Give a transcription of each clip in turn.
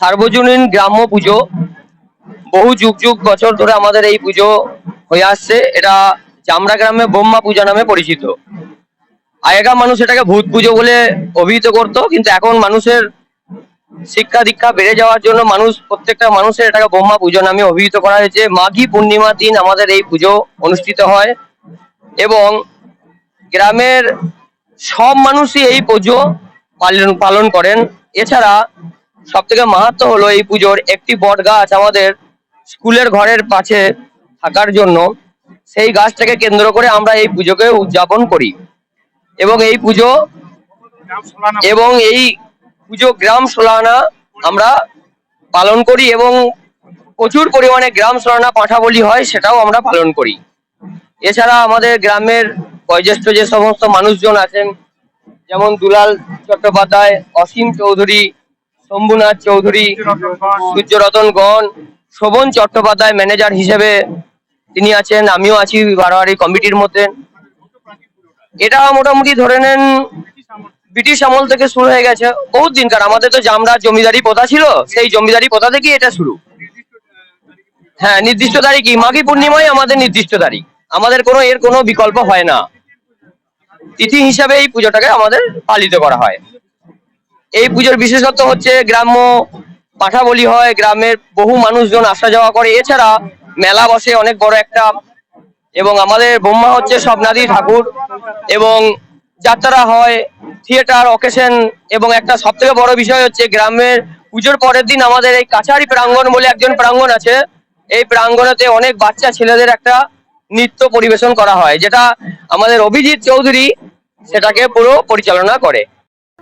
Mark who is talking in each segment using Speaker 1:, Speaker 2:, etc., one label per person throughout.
Speaker 1: সার্বজনীন গ্রাম্য পুজো। বহু যুগ যুগ বছর ধরে আমাদের এই পুজো হয়ে আসছে। এটা চামড়া গ্রামে ব্রহ্মা পূজা নামে পরিচিত। আগেকার মানুষ এটাকে ভূত পুজো বলে অভিহিত করতো, কিন্তু এখন মানুষের শিক্ষা দীক্ষা বেড়ে যাওয়ার জন্য মানুষ, প্রত্যেকটা মানুষের এটাকে ব্রহ্মা পুজো নামে অভিহিত করা হয়েছে। মাঘী পূর্ণিমার দিন আমাদের এই পুজো অনুষ্ঠিত হয় এবং গ্রামের সব মানুষই এই পুজো পালন পালন করেন। এছাড়া সব থেকে মাহাত্ম হলো এই পুজোর একটি বট গাছ আমাদের স্কুলের ঘরের পাশে থাকার জন্য। সেই গাছটাকে কেন্দ্র করে আমরা এই পুজোকে উদযাপন করি। এবং এই পুজো এবং এই পুজো গ্রাম সোলানা আমরা পালন করি এবং প্রচুর পরিমাণে গ্রাম সোলানা পাঠা বলি হয় সেটাও আমরা পালন করি। এছাড়া আমাদের গ্রামের বয়োজ্যেষ্ঠ যে সমস্ত মানুষজন আছেন, যেমন দুলাল চট্টোপাধ্যায়, অসীম চৌধুরী শম্ভুনাথ চৌধুরী, সূর্যরতন গণ, শোভন চট্টোপাধ্যায় ম্যানেজার হিসেবে তিনি আছেন, আমিও আছি বারোয়ারি কমিটির মধ্যে। এটা মোটামুটি ধরে নেন ব্রিটিশ আমল থেকে শুরু হয়ে গেছে। বহুত দিনকার, আমাদের তো জামরা জমিদারি প্রথা ছিল, সেই জমিদারি প্রথা থেকেই এটা শুরু। হ্যাঁ নির্দিষ্ট তারিখই মাঘী পূর্ণিমাই আমাদের নির্দিষ্ট তারিখ। আমাদের কোনো, এর কোনো বিকল্প হয় না। তিথি হিসাবে এই পুজোটাকে আমাদের পালিত করা হয়। এই পুজোর বিশেষত্ব হচ্ছে গ্রাম্য পাঠা বলি হয়, গ্রামের বহু মানুষজন আসা যাওয়া করে। এছাড়া মেলা বসে অনেক বড় একটা এবং আমাদের ব্রহ্মা হচ্ছে স্বপ্নাদি ঠাকুর এবং যাত্রা হয় থিয়েটার, অকেশন এবং একটা সব থেকে বড় বিষয় হচ্ছে গ্রামের পুজোর পরের দিন আমাদের এই কাছারি প্রাঙ্গণ বলে একজন প্রাঙ্গণ আছে। এই প্রাঙ্গণেতে অনেক বাচ্চা ছেলেদের একটা নৃত্য পরিবেশন করা হয়, যেটা আমাদের অভিজিৎ চৌধুরী সেটাকে পুরো পরিচালনা করে।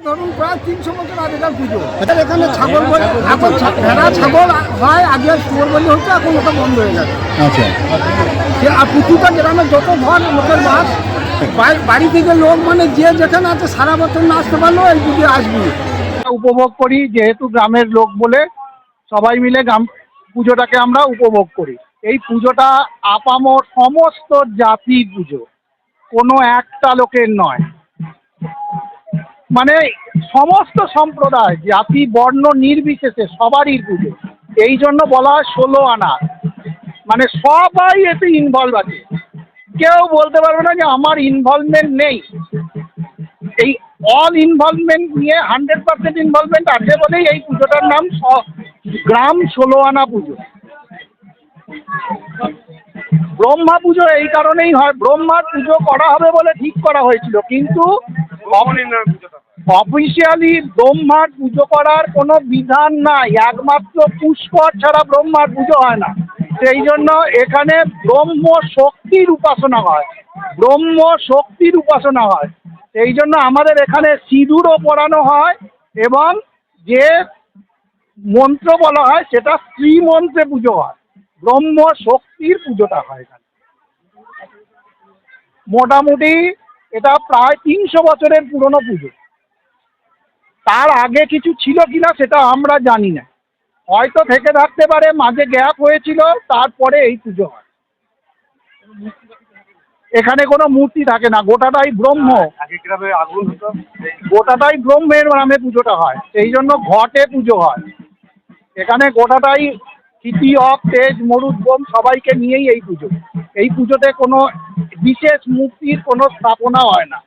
Speaker 2: ধরুন প্রায় তিনশো বছর আগেকার পুজো। এখানে ছাগল বলি এখন ভেড়া ছাগল হয় আগে শুয়োর বলি হতো এখন ওটা বন্ধ হয়ে গেছে।
Speaker 3: আচ্ছা।
Speaker 2: আর প্রতিটা গ্রামে যত ঘর লোকের বাস বাড়ি- থেকে লোক মানে যে যেখানে আছে সারা বছর না আসতে পারলেও এই পুজো আসবি। উপভোগ করি যেহেতু গ্রামের লোক বলে সবাই মিলে গ্রাম পুজোটাকে আমরা উপভোগ করি। এই পুজোটা আপামর সমস্ত জাতির পুজো। কোনো একটা লোকের নয়। মানে সমস্ত সম্প্রদায়, জাতি, বর্ণ নির্বিশেষে সবারই পুজো। এই জন্য বলা হয় ষোলো আনা। মানে সবাই এতে ইনভলভ আছে। কেউ বলতে পারবে না যে আমার ইনভলভমেন্ট নেই। এই অল ইনভলভমেন্ট নিয়ে হান্ড্রেড পার্সেন্ট ইনভলভমেন্ট আছে বলেই এই পুজোটার নাম গ্রাম ষোলো আনা পুজো। ব্রহ্মা পুজো এই কারণেই হয়। ব্রহ্মার পুজো করা হবে বলে ঠিক করা হয়েছিল, কিন্তু অফিসিয়ালি ব্রহ্মার পুজো করার কোনো বিধান নাই, একমাত্র পুষ্কর ছাড়া ব্রহ্মার পুজো হয় না। সেই জন্য এখানে ব্রহ্ম শক্তির উপাসনা হয়। ব্রহ্ম শক্তির উপাসনা হয়। এই জন্য আমাদের এখানে সিঁদুরও পরানো হয় এবং যে মন্ত্র বলা হয় সেটা শ্রীমন্ত্রে পুজো হয়। ব্রহ্ম শক্তির পুজোটা হয় এখানে। মোটামুটি এটা প্রায় তিনশো বছরের পুরনো পুজো। তার আগে কিছু ছিল কিনা সেটা আমরা জানি না। হয়তো থেকে থাকতে পারে, মাঝে গ্যাপ হয়েছিল, তারপরে এই পুজো হয়। এখানে কোনো মূর্তি থাকে না, গোটাটাই ব্রহ্ম। গোটাটাই ব্রহ্মের নামে পুজোটা হয়, সেই জন্য ঘটে পুজো হয়। এখানে গোটাটাই তিথি অফ তেজ, মরুদ মরুদ্গম সবাইকে নিয়েই এই পুজো। এই পুজোতে কোনো বিশেষ মূর্তির কোনো স্থাপনা হয় না।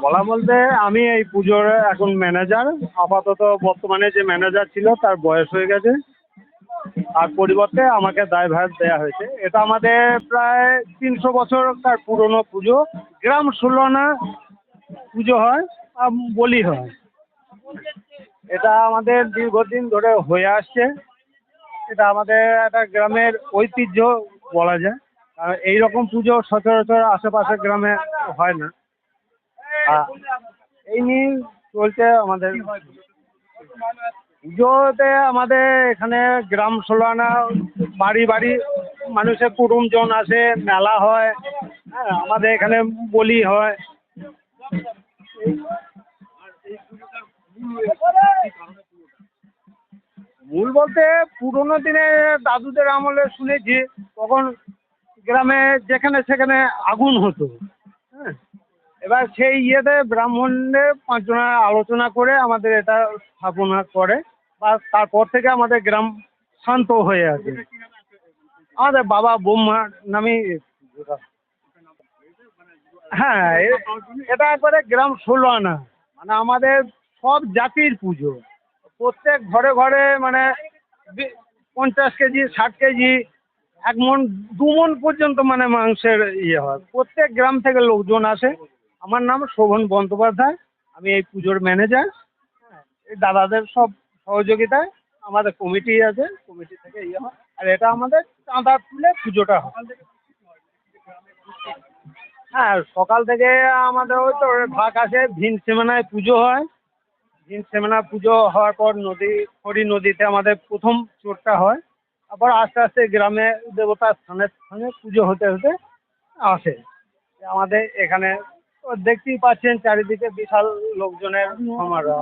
Speaker 4: বলা বলতে আমি এই পুজোর এখন ম্যানেজার আপাতত বর্তমানে যে ম্যানেজার ছিল, তার বয়স হয়ে গেছে। আর পরিবর্তে আমাকে দায়ভার দেওয়া হয়েছে। এটা আমাদের প্রায় তিনশো বছর তার পুরনো পুজো। গ্রাম ষোলনা পুজো হয় আর বলি হয়। এটা আমাদের দীর্ঘদিন ধরে হয়ে আসছে। এটা আমাদের একটা গ্রামের ঐতিহ্য বলা যায়। আর এইরকম পুজো সচরাচর আশেপাশের গ্রামে হয় না। এই নিয়ে চলছে আমাদের পুজোতে আমাদের এখানে গ্রাম ষোলানা বাড়ি বাড়ি মানুষের কুটুমজন আসে, মেলা হয় হ্যাঁ আমাদের এখানে বলি হয়। মূল বলতে পুরোনো দিনে দাদুদের আমলে শুনেছি, তখন গ্রামে যেখানে সেখানে আগুন হতো হ্যাঁ। এবার সেই ইয়েতে ব্রাহ্মণদের পাঁচজনা আলোচনা করে আমাদের এটা স্থাপনা করে বা তারপর থেকে আমাদের গ্রাম শান্ত হয়ে আছে। আমাদের বাবা বৌমার নামে হ্যাঁ এটা একবারে গ্রাম ষোলো আনা। মানে আমাদের সব জাতির পুজো। প্রত্যেক ঘরে ঘরে মানে পঞ্চাশ কেজি, ষাট কেজি, এক মন, দু মন পর্যন্ত মানে মাংসের ইয়ে হয়। প্রত্যেক গ্রাম থেকে লোকজন আসে। আমার নাম শোভন বন্দ্যোপাধ্যায়। আমি এই পুজোর ম্যানেজার এই দাদাদের সব সহযোগিতায় আমাদের কমিটি আছে। কমিটি থেকে ইয়ে হয়। আর এটা আমাদের চাঁদা তুলে পুজোটা হয়। হ্যাঁ সকাল থেকে আমাদের ওই তো ভাগ আসে, ভিন সেমেনায় পুজো হয়। ভিন সেমেনা পুজো হওয়ার পর নদী, হরি নদীতে আমাদের প্রথম চোরটা হয়। তারপর আস্তে আস্তে গ্রামে দেবতার স্থানে স্থানে পুজো হতে হতে আসে। আমাদের এখানে দেখতেই পাচ্ছেন চারিদিকে বিশাল লোকজনের সমারোহ।